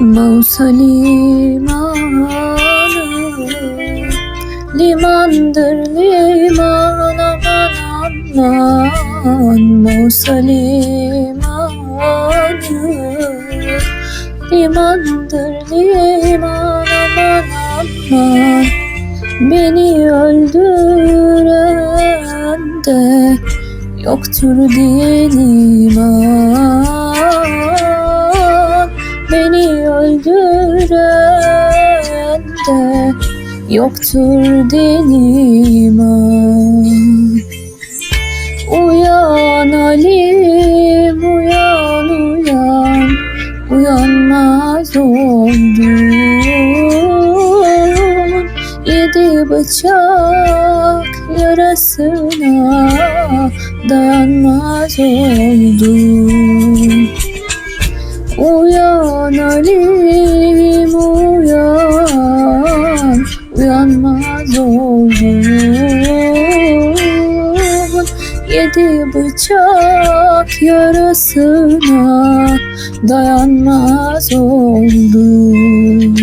Bursa limanı Limandır liman aman aman. Bursa limanı Limandır liman aman aman. Beni öldüren de yoktur diyen iman öldüren de yoktur diyen iman Uyan Halim uyan uyan Uyanmaz oldun. Yedi bıçak yarasına Dayanmaz oldun. Uyan Halim Uyanmaz oldun Yedi bıçak yarasına dayanmaz oldum